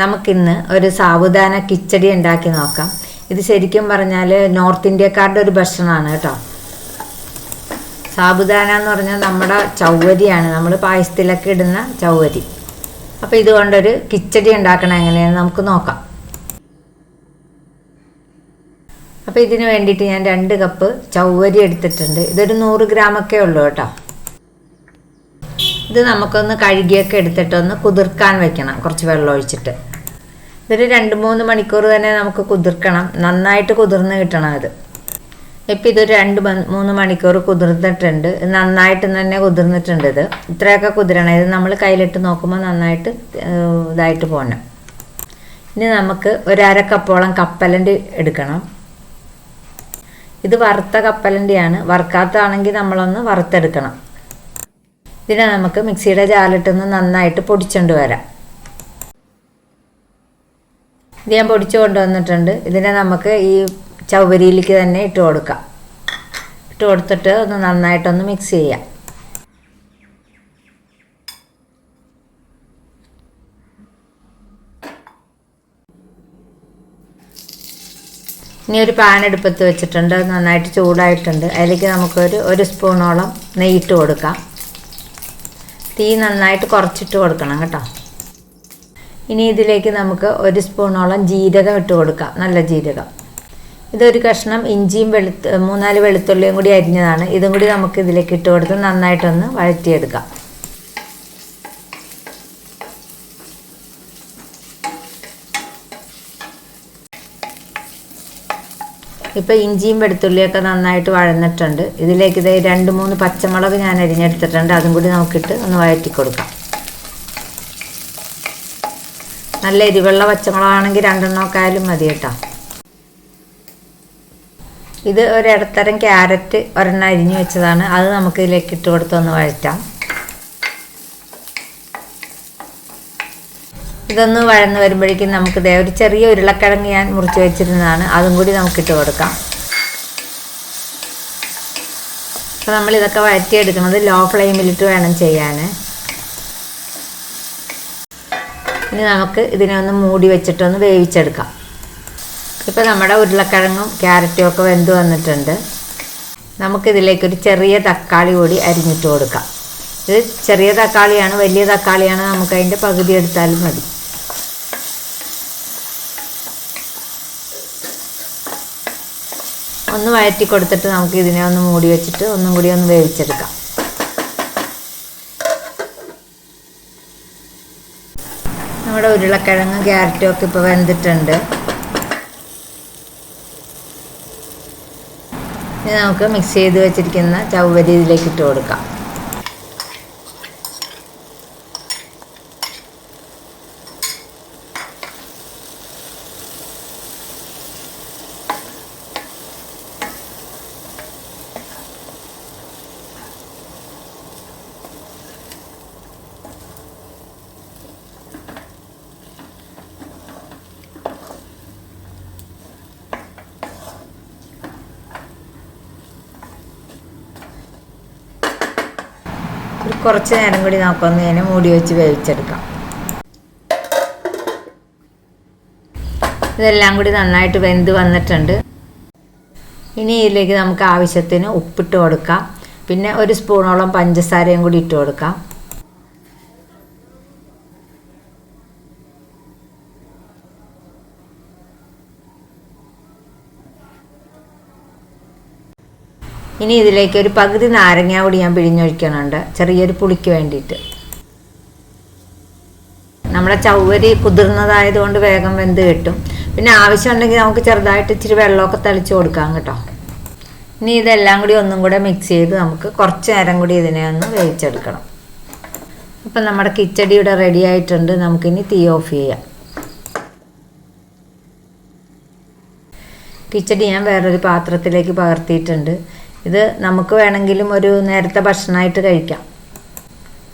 നമുക്കിന്ന് ഒരു സാബുദാന കിച്ചടി ഉണ്ടാക്കി നോക്കാം. ഇത് ശരിക്കും പറഞ്ഞാൽ നോർത്ത് ഇന്ത്യക്കാരുടെ ഒരു ഭക്ഷണമാണ് കേട്ടോ. സാബുദാന എന്ന് പറഞ്ഞാൽ നമ്മുടെ ചൗവരിയാണ്. നമ്മൾ പായസത്തിലൊക്കെ ഇടുന്ന ചൗവരി. അപ്പോൾ ഇതുകൊണ്ടൊരു കിച്ചടി ഉണ്ടാക്കണം എങ്ങനെയാണെന്ന് നമുക്ക് നോക്കാം. അപ്പോൾ ഇതിന് വേണ്ടിയിട്ട് ഞാൻ രണ്ട് കപ്പ് ചൗവരി എടുത്തിട്ടുണ്ട്. ഇതൊരു നൂറ് ഗ്രാമൊക്കെ ഉള്ളൂ കേട്ടോ. ഇത് നമുക്കൊന്ന് കഴുകിയൊക്കെ എടുത്തിട്ട് ഒന്ന് കുതിർക്കാൻ വെക്കണം. കുറച്ച് വെള്ളം ഒഴിച്ചിട്ട്. ഇതൊരു രണ്ട് മൂന്ന് മണിക്കൂർ തന്നെ നമുക്ക് കുതിർക്കണം. നന്നായിട്ട് കുതിർന്ന് കിട്ടണം ഇത് ഇപ്പം ഇതൊരു രണ്ട് മൂന്ന് മണിക്കൂർ കുതിർന്നിട്ടുണ്ട്. നന്നായിട്ട് തന്നെ കുതിർന്നിട്ടുണ്ട് ഇത്. ഇത്രയൊക്കെ കുതിരണം. ഇത് നമ്മൾ കയ്യിലിട്ട് നോക്കുമ്പോൾ നന്നായിട്ട് ഇതായിട്ട് പോകണം ഇനി നമുക്ക് ഒരു അര കപ്പലണ്ടി എടുക്കണം. ഇത് വറുത്ത കപ്പലണ്ടിയാണ്. വറുക്കാത്തതാണെങ്കിൽ നമ്മളൊന്ന് വറുത്തെടുക്കണം. ഇതിനെ നമുക്ക് മിക്സിയുടെ ജാലിട്ടൊന്ന് നന്നായിട്ട് പൊടിച്ചുകൊണ്ട് വരാം. ഇത് ഞാൻ പൊടിച്ചു കൊണ്ടുവന്നിട്ടുണ്ട്. ഇതിനെ നമുക്ക് ഈ ചൗവരിയിലേക്ക് തന്നെ ഇട്ട് കൊടുക്കാം. ഇട്ട് കൊടുത്തിട്ട് ഒന്ന് നന്നായിട്ടൊന്ന് മിക്സ് ചെയ്യാം. ഇനി ഒരു പാൻ എടുപ്പത്ത് വെച്ചിട്ടുണ്ട്. നന്നായിട്ട് ചൂടായിട്ടുണ്ട്. അതിലേക്ക് നമുക്കൊരു ഒരു സ്പൂണോളം നെയ്യിട്ട് കൊടുക്കാം. തീ നന്നായിട്ട് കുറച്ചിട്ട് കൊടുക്കണം കേട്ടോ. ഇനി ഇതിലേക്ക് നമുക്ക് ഒരു സ്പൂണോളം ജീരകം ഇട്ട് കൊടുക്കാം. നല്ല ജീരകം. ഇതൊരു കഷ്ണം ഇഞ്ചിയും വെളുത്ത് മൂന്നാൽ വെളുത്തുള്ളിയും കൂടി അരിഞ്ഞതാണ്. ഇതും കൂടി നമുക്ക് ഇതിലേക്ക് ഇട്ട് കൊടുത്ത് നന്നായിട്ടൊന്ന് വഴറ്റിയെടുക്കാം. ഇപ്പോൾ ഇഞ്ചിയും വെളുത്തുള്ളിയൊക്കെ നന്നായിട്ട് വഴന്നിട്ടുണ്ട്. ഇതിലേക്ക് ഇതേ രണ്ട് മൂന്ന് പച്ചമുളക് ഞാൻ അരിഞ്ഞെടുത്തിട്ടുണ്ട്. അതും കൂടി നമുക്കിട്ട് ഒന്ന് വഴറ്റി കൊടുക്കാം നല്ല എരിവെള്ള പച്ചമുളകാണെങ്കിൽ രണ്ടെണ്ണമൊക്കെ ആയാലും മതി കേട്ടോ. ഇത് ഒരിടത്തരം ക്യാരറ്റ് ഒരെണ്ണം അരിഞ്ഞു വെച്ചതാണ്. അത് നമുക്ക് ഇതിലേക്ക് ഇട്ട് കൊടുത്തൊന്ന് വഴറ്റാം. ഇതൊന്ന് വഴന്ന് വരുമ്പോഴേക്കും നമുക്ക് ദേ ഒരു ചെറിയ ഉരുളക്കിഴങ്ങ് ഞാൻ മുറിച്ച് വെച്ചിരുന്നതാണ്. അതും കൂടി നമുക്കിട്ട് കൊടുക്കാം. അപ്പോൾ നമ്മൾ ഇതൊക്കെ വഴറ്റിയെടുക്കുന്നത് ലോ ഫ്ലെയിമിലിട്ട് വേണം ചെയ്യാൻ ഇനി നമുക്ക് ഇതിനെ ഒന്ന് മൂടി വെച്ചിട്ടൊന്ന് വേവിച്ചെടുക്കാം. ഇപ്പോൾ നമ്മുടെ ഉരുളക്കിഴങ്ങും ക്യാരറ്റും ഒക്കെ വെന്ത് വന്നിട്ടുണ്ട്. നമുക്കിതിലേക്കൊരു ചെറിയ തക്കാളി കൂടി അരിഞ്ഞിട്ട് കൊടുക്കാം. ഇത് ചെറിയ തക്കാളിയാണ് വലിയ തക്കാളിയാണ്. നമുക്കതിന്റെ പകുതി എടുത്താലും മതി. ഒന്ന് വഴറ്റി കൊടുത്തിട്ട് നമുക്ക് ഇതിനെ ഒന്ന് മൂടി വെച്ചിട്ട് ഒന്നും കൂടി ഒന്ന് വേവിച്ചെടുക്കാം. നമ്മുടെ ഉരുളക്കിഴങ്ങ് ക്യാരറ്റും ഒക്കെ ഇപ്പോൾ വെന്തിട്ടുണ്ട്. ഇനി നമുക്ക് മിക്സ് ചെയ്ത് വെച്ചിരിക്കുന്ന ചവ്വരി ഇതിലേക്ക് ഇട്ട് കൊടുക്കാം. കുറച്ച് നേരം കൂടി നമുക്കൊന്ന് ഇതിനെ മൂടി വെച്ച് വേവിച്ചെടുക്കാം. ഇതെല്ലാം കൂടി നന്നായിട്ട് വെന്ത് വന്നിട്ടുണ്ട്. ഇനി ഇതിലേക്ക് നമുക്ക് ആവശ്യത്തിന് ഉപ്പിട്ട് കൊടുക്കാം. പിന്നെ ഒരു സ്പൂണോളം പഞ്ചസാരയും കൂടി ഇട്ട് കൊടുക്കാം. ഇനി ഇതിലേക്ക് ഒരു പകുതി നാരങ്ങ കൂടി ഞാൻ പിഴിഞ്ഞൊഴിക്കണുണ്ട്. ചെറിയൊരു പുളിക്ക് വേണ്ടിയിട്ട്. നമ്മുടെ ചവ്വരി കുതിർന്നതായതുകൊണ്ട് വേഗം വെന്ത് കിട്ടും. പിന്നെ ആവശ്യമുണ്ടെങ്കിൽ നമുക്ക് ചെറുതായിട്ട് ഇച്ചിരി വെള്ളമൊക്കെ തളിച്ച് കൊടുക്കാം കേട്ടോ. ഇനി ഇതെല്ലാം കൂടി ഒന്നും കൂടെ മിക്സ് ചെയ്ത് നമുക്ക് കുറച്ച് നേരം കൂടി ഇതിനെ ഒന്ന് വേവിച്ചെടുക്കണം. അപ്പം നമ്മുടെ കിച്ചടി ഇവിടെ റെഡി ആയിട്ടുണ്ട്. നമുക്കിനി തീ ഓഫ് ചെയ്യാം. കിച്ചടി ഞാൻ വേറൊരു പാത്രത്തിലേക്ക് പകർത്തിയിട്ടുണ്ട്. ഇത് നമുക്ക് വേണമെങ്കിലും ഒരു നേരത്തെ ഭക്ഷണമായിട്ട് കഴിക്കാം.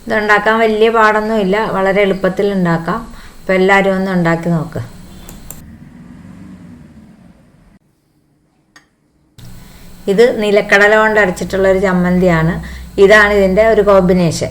ഇതുണ്ടാക്കാൻ വലിയ പാടൊന്നുമില്ല. വളരെ എളുപ്പത്തിൽ ഉണ്ടാക്കാം. അപ്പോൾ എല്ലാവരും ഒന്ന് ഉണ്ടാക്കി നോക്ക്. ഇത് നിലക്കടല കൊണ്ട് അരച്ചിട്ടുള്ളൊരു ചമ്മന്തിയാണ്. ഇതാണ് ഇതിന്റെ ഒരു കോമ്പിനേഷൻ